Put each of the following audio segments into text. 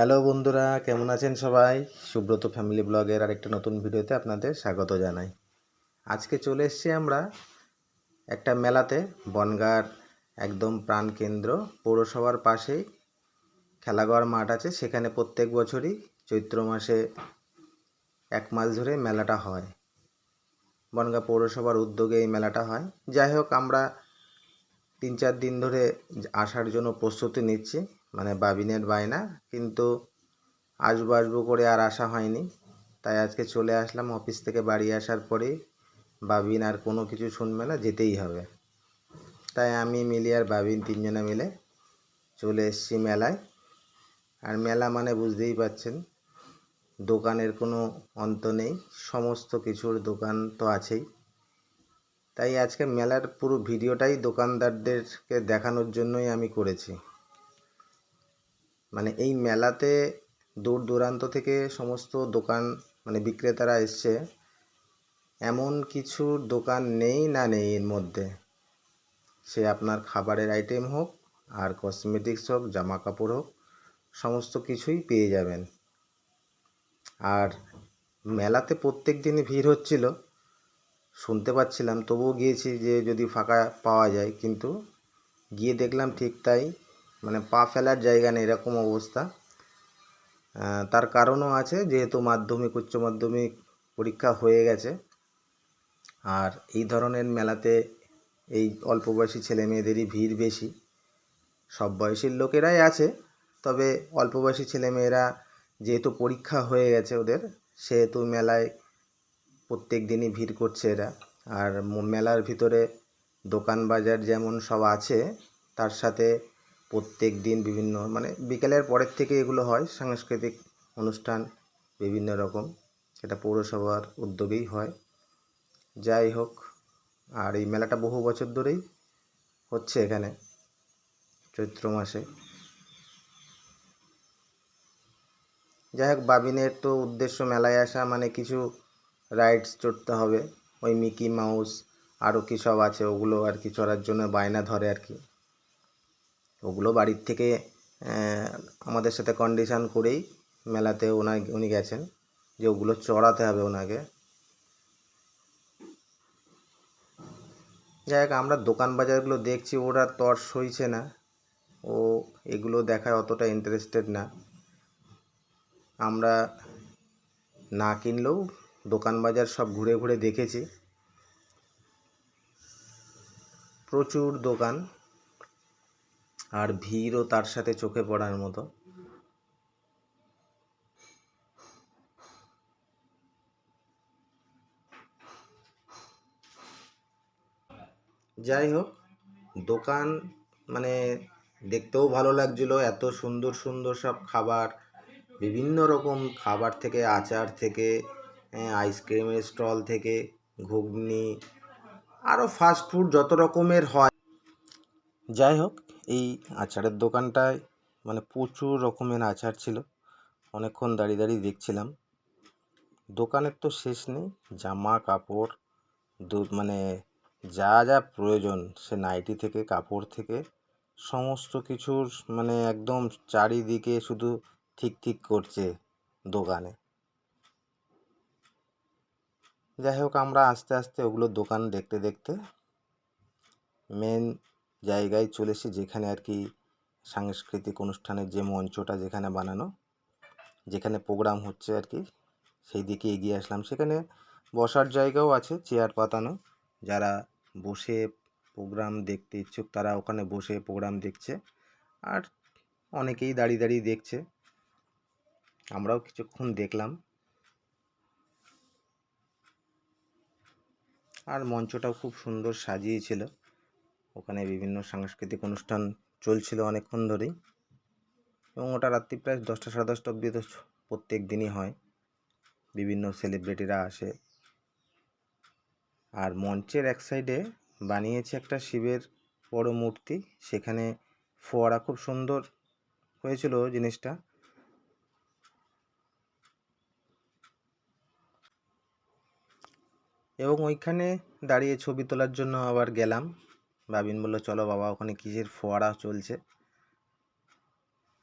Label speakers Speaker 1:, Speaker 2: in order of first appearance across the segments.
Speaker 1: Hello বন্ধুরা, কেমন আছেন সবাই? সুব্রত ফ্যামিলি ব্লগের আরেকটা নতুন ভিডিওতে আপনাদের স্বাগত জানাই। আজকে চলে এসেছি আমরা একটা মেলাতে, বনগার একদম প্রাণকেন্দ্র, পৌরসভার পাশেই খেলাঘর মাঠ আছে। সেখানে প্রত্যেক বছরই চৈত্র মাসে এক মাস ধরে মেলাটা হয়। বনগাঁ পৌরসভার উদ্যোগে এই মেলাটা হয়। যাই হোক, আমরা তিন চার দিন ধরে আসার জন্য প্রস্তুতি নিচ্ছি। মানে বাবিনের বায়না, কিন্তু আসব আসব করে আর আসা হয়নি। তাই আজকে চলে আসলাম অফিস থেকে বাড়ি আসার পরেই বাবিন আর কোনো কিছু শুনবে না, যেতেই হবে। তাই আমি, মিলি আর বাবিন তিনজনে মিলে চলে এসেছি মেলায়। আর মেলা মানে বুঝতেই পাচ্ছেন, দোকানের কোনো অন্ত নেই, সমস্ত কিছুর দোকান তো আছেই। তাই আজকে মেলার পুরো ভিডিওটাই দোকানদারদেরকে দেখানোর জন্যই আমি করেছি। মানে এই মেলাতে দূর দূরান্ত থেকে সমস্ত দোকান মানে বিক্রেতারা এসছে। এমন কিছু দোকান নেই না নেই এর মধ্যে। সে আপনার খাবারের আইটেম হোক, আর কসমেটিক্স হোক, জামা কাপড় হোক, সমস্ত কিছুই পেয়ে যাবেন। আর মেলাতে প্রত্যেক দিনই ভিড় হচ্ছিল। শুনতে পাচ্ছিলাম, তবুও গিয়েছি যে যদি ফাঁকা পাওয়া যায়, কিন্তু গিয়ে দেখলাম ঠিক তাই। মানে পা ফেলার জায়গা নেই, এরকম অবস্থা। তার কারণও আছে, যেহেতু মাধ্যমিক, উচ্চ মাধ্যমিক পরীক্ষা হয়ে গেছে। আর এই ধরনের মেলাতে এই অল্প বয়সী ছেলে মেয়েদেরই ভিড় বেশি। সব বয়সীর লোকেরাই আছে, তবে অল্প বয়সী ছেলেমেয়েরা যেহেতু পরীক্ষা হয়ে গেছে ওদের, সেহেতু মেলায় প্রত্যেক দিনই ভিড় করছে এরা। আর মেলার ভিতরে দোকান বাজার যেমন সব আছে, তার সাথে প্রত্যেক দিন বিভিন্ন মানে বিকেলের পরের থেকে এগুলো হয়, সাংস্কৃতিক অনুষ্ঠান বিভিন্ন রকম। এটা পৌরসভার উদ্যোগেই হয়। যাই হোক, আর এই মেলাটা বহু বছর ধরেই হচ্ছে এখানে, চৈত্র মাসে। যাই হোক, বাবিনের তো উদ্দেশ্য মেলায় আসা মানে কিছু রাইডস চড়তে হবে। ওই মিকি মাউস আরও কী সব আছে, ওগুলো আর কি চড়ার জন্য বায়না ধরে আর কি। ওগুলো বাড়ির থেকে আমাদের সাথে কন্ডিশন করেই মেলাতে ওনার, উনি গেছেন যে ওগুলো চড়াতে হবে ওনাকে। যাই হোক, আমরা দোকান বাজারগুলো দেখছি, ওরা তর সইছে না। ও এগুলো দেখায় অতটা ইন্টারেস্টেড না। আমরা না কিনলেও দোকান বাজার সব ঘুরে ঘুরে দেখেছি। প্রচুর দোকান। আর ভিড়ও তার সাথে চোখে পড়ার মতো। যাই হোক দোকান মানে দেখতেও ভালো লাগছিল। এত সুন্দর সুন্দর সব খাবার, বিভিন্ন রকম খাবার থেকে, আচার থেকে আইসক্রিমের স্টল থেকে, ঘুগনি আরও ফাস্ট ফুড যত রকমের হয়। যাই হোক এই আচারের দোকানটায় মানে প্রচুর রকমের আচার ছিল। অনেকক্ষণ দাঁড়িয়ে দাঁড়িয়ে দেখছিলাম। দোকানের তো শেষ নেই। জামা, কাপড়, দু মানে যা যা প্রয়োজন সে নাইটি থেকে, কাপড় থেকে, সমস্ত কিছুর মানে একদম চারিদিকে শুধু ঠিক ঠিক করছে দোকানে। যাই হোক, আমরা আস্তে আস্তে ওগুলো দোকান দেখতে দেখতে মেন জায়গায় চলে এসেছি যেখানে আর কি সাংস্কৃতিক অনুষ্ঠানের যে মঞ্চটা যেখানে বানানো, যেখানে প্রোগ্রাম হচ্ছে আর কি, সেই দিকে এগিয়ে আসলাম। সেখানে বসার জায়গাও আছে, চেয়ার পাতানো। যারা বসে প্রোগ্রাম দেখতে ইচ্ছুক, তারা ওখানে বসে প্রোগ্রাম দেখছে। আর অনেকেই দাঁড়িয়ে দাঁড়িয়ে দেখছে। আমরাও কিছুক্ষণ দেখলাম। আর মঞ্চটাও খুব সুন্দর সাজিয়েছিল। ওখানে বিভিন্ন সাংস্কৃতিক অনুষ্ঠান চলছিল অনেকক্ষণ ধরেই এবং ওটা রাত্রি প্রায় দশটা, সাড়ে দশটা অবধি তো প্রত্যেক দিনই হয়। বিভিন্ন সেলিব্রিটিরা আসে। আর মঞ্চের এক সাইডে বানিয়েছে একটা শিবের বড় মূর্তি। সেখানে ফোয়ারা খুব সুন্দর হয়েছিল জিনিসটা। এবং ওইখানে দাঁড়িয়ে ছবি তোলার জন্য আবার গেলাম। বাবিন বলল, চলো বাবা, ওখানে কিসের ফোয়ারা চলছে?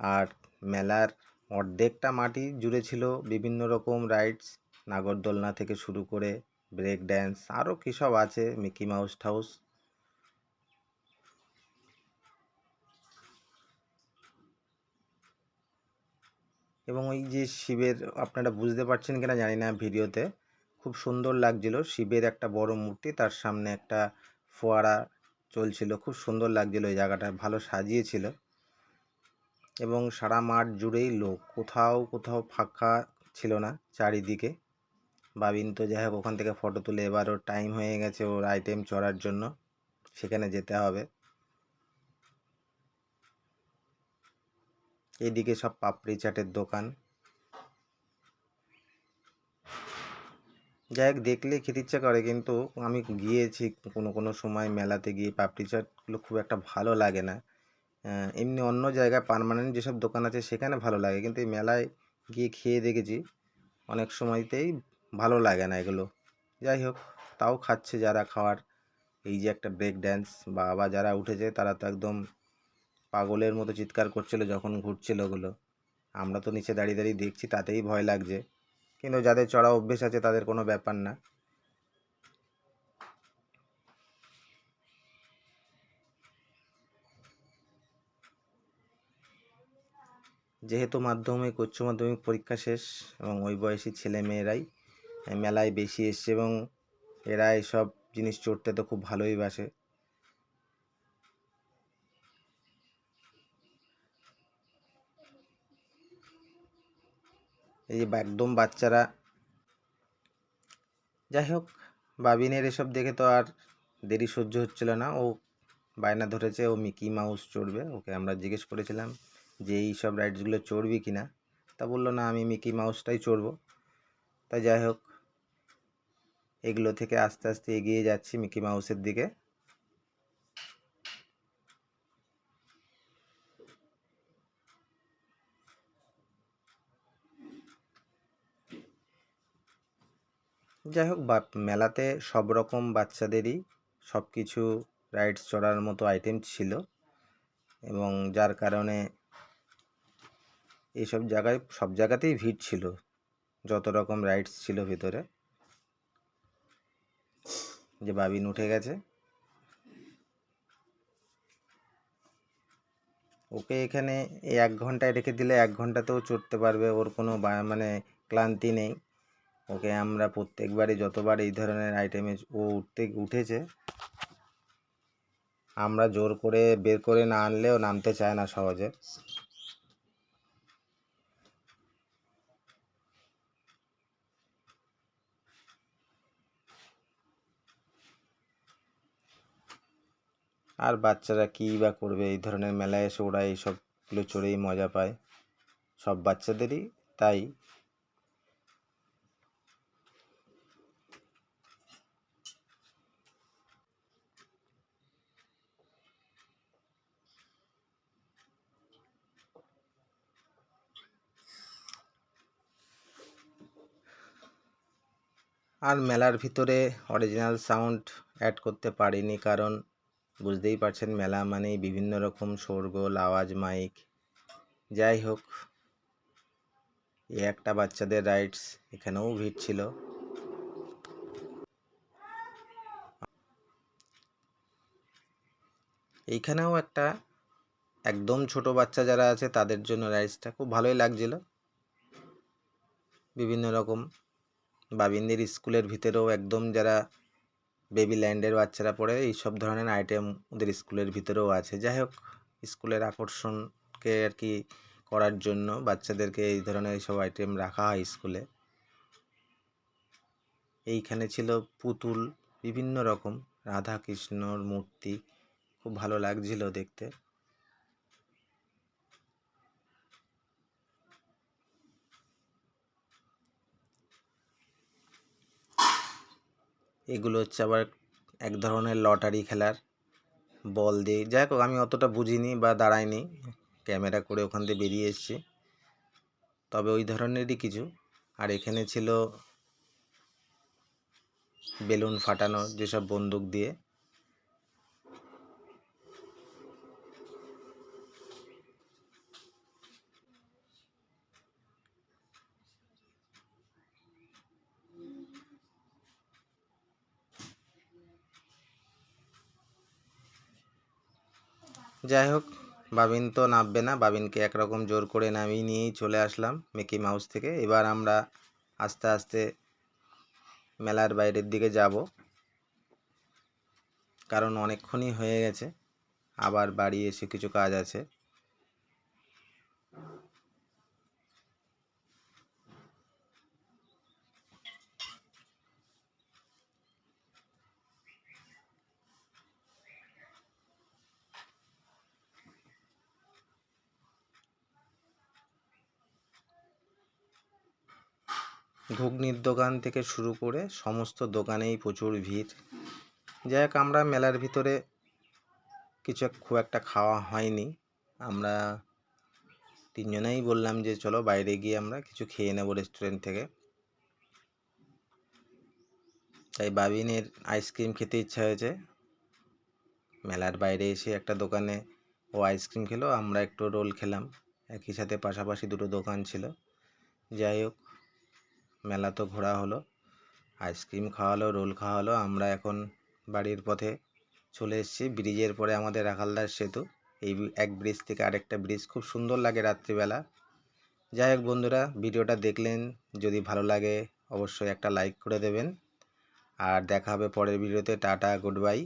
Speaker 1: আর মেলার অর্ধেকটা মাটি জুড়ে ছিল বিভিন্ন রকম রাইডস নাগরদোলনা থেকে শুরু করে ব্রেক ড্যান্স আরও কী সব আছে মিকি মাউস হাউস এবং ওই যে শিবের, আপনারা বুঝতে পারছেন কিনা জানি না ভিডিওতে, খুব সুন্দর লাগছিল শিবের একটা বড় মূর্তি, তার সামনে একটা ফোয়ারা চলছিল, খুব সুন্দর লাগছিল ওই জায়গাটা, ভালো সাজিয়েছিল। এবং সারা মাঠ জুড়েই লোক, কোথাও কোথাও ফাঁকা ছিল না চারিদিকে। বাবিন তো যাই হোক, ওখান থেকে ফটো তুলে এবার ওর টাইম হয়ে গেছে ওর আইটেম চড়ার জন্য, সেখানে যেতে হবে। এদিকে সব পাপড়ি চাটের দোকান। যাই হোক, দেখলে খেতে ইচ্ছা করে, কিন্তু আমি গিয়েছি কোনো কোনো সময় মেলাতে গিয়ে পাপড়ি চাটগুলো খুব একটা ভালো লাগে না। এমনি অন্য জায়গায় পার্মানেন্ট যেসব দোকান আছে সেখানে ভালো লাগে, কিন্তু এই মেলায় গিয়ে খেয়ে দেখেছি অনেক সময়তেই ভালো লাগে না এগুলো। যাই হোক, তাও খাচ্ছে যারা খাওয়ার এই যে একটা ব্রেক ড্যান্স বা আবার যারা উঠেছে তারা তো একদম পাগলের মতো চিৎকার করছিল যখন ঘুরছিল ওগুলো। আমরা তো নিচে দাঁড়িয়ে দাঁড়িয়ে দেখছি, তাতেই ভয় লাগছে। কিন্তু যাদের চড়া অভ্যেস আছে, তাদের কোনো ব্যাপার না। যেহেতু মাধ্যমিক, উচ্চ মাধ্যমিক পরীক্ষা শেষ এবং ওই বয়সী ছেলে মেয়েরাই মেলায় বেশি এসছে এবং এরা এসব জিনিস চড়তে তো খুব ভালোই বাসে। এই যে একদম বাচ্চারা। যাই হোক, বাবিনের এসব দেখে তো আর দেরি সহ্য হচ্ছিল না। ও বায়না ধরেছে, ও মিকি মাউস চড়বে। ওকে আমরা জিজ্ঞেস করেছিলাম যে, এই সব রাইডসগুলো চড়বি কি না তা বলল, না, আমি মিকি মাউসটাই চড়বো। তাই যাই হোক, এগুলো থেকে আস্তে আস্তে এগিয়ে যাচ্ছি মিকি মাউসের দিকে। যাই হোক বা মেলাতে সব রকম বাচ্চাদেরই সব কিছু রাইডস চড়ার মতো আইটেম ছিল। এবং যার কারণে এইসব জায়গায়, সব জায়গাতেই ভিড় ছিল। যত রকম রাইডস ছিল ভিতরে। যে বাবিন উঠে গেছে। ওকে এখানে এই এক ঘন্টায় রেখে দিলে এক ঘন্টাতেও চড়তে পারবে। ওর কোনো মানে ক্লান্তি নেই। ওকে, আমরা প্রত্যেকবারই যতবার এই ধরনের আইটেমে ও উঠতে, উঠেছে, আমরা জোর করে বের করে না আনলেও নামতে চায় না সহজে। আর বাচ্চারা কী বা করবে? এই ধরনের মেলায় এসে ওরা এইসবগুলো চড়েই মজা পায়। সব বাচ্চাদেরই, তাই আর মেলার ভিতরে অরিজিনাল সাউন্ড অ্যাড করতে পারিনি কারণ বুঝতেই পারছেন মেলা মানেই বিভিন্ন রকম শোরগোল, আওয়াজ মাইক যাই হোক এ একটা বাচ্চাদের রাইডস এখানেও ভিড় ছিল। এইখানেও একটা একদম ছোট বাচ্চা যারা আছে তাদের জন্য রাইডসটা খুব ভালোই লাগছিল। বিভিন্ন রকম বাবিনদের স্কুলের ভিতরেও একদম যারা বেবি ল্যান্ডের বাচ্চারা পড়ে এই সব ধরনের আইটেম ওদের স্কুলের ভিতরেও আছে। যাই হোক, স্কুলের আকর্ষণকে আর কি করার জন্য বাচ্চাদেরকে এই ধরনের এইসব আইটেম রাখা হয় স্কুলে। এইখানে ছিল পুতুল, বিভিন্ন রকম। রাধা কৃষ্ণর মূর্তি, খুব ভালো লাগছিল দেখতে। এগুলো হচ্ছে আবার এক ধরনের লটারি খেলার বল দিয়ে। যাই হোক, আমি অতটা বুঝিনি বা দাঁড়াইনি, ক্যামেরা করে ওখান দিয়ে বেরিয়ে এসেছি। তবে ওই ধরনেরই কিছু। আর এখানে ছিল বেলুন ফাটানো যেসব বন্দুক দিয়ে। যাই হোক, বাবিন তো নামবে না। বাবিনকে একরকম জোর করে নামিয়ে নিয়েই চলে আসলাম মিকি মাউস থেকে। এবার আমরা আস্তে আস্তে মেলার বাইরের দিকে যাব। কারণ অনেকক্ষণই হয়ে গেছে। আবার বাড়ি এসে কিছু কাজ আছে। ঘুগনির দোকান থেকে শুরু করে সমস্ত দোকানেই প্রচুর ভিড়। যাই হোক, আমরা মেলার ভিতরে কিছু খুব একটা খাওয়া হয়নি। আমরা তিনজনেই বললাম যে, চলো বাইরে গিয়ে আমরা কিছু খেয়ে নেব রেস্টুরেন্ট থেকে। তাই বাবিনের আইসক্রিম খেতে ইচ্ছা হয়েছে। মেলার বাইরে এসে একটা দোকানে ও আইসক্রিম খেলো, আমরা একটু রোল খেলাম। একই সাথে পাশাপাশি দুটো দোকান ছিল। যাই হোক মেলা তো ঘোরা হলো, আইসক্রিম খাওয়ালো, রোল খাওয়ালো। আমরা এখন বাড়ির পথে চলে এসেছি। ব্রিজের পরে আমাদের রাখালদার সেতু। এই এক ব্রিজ থেকে আরেকটা ব্রিজ। খুব সুন্দর লাগে রাত্রিবেলা। যাই হোক বন্ধুরা, ভিডিওটা দেখলেন। যদি ভালো লাগে, অবশ্যই একটা লাইক করে দেবেন। আর দেখা হবে পরের ভিডিওতে। Tata, good bye.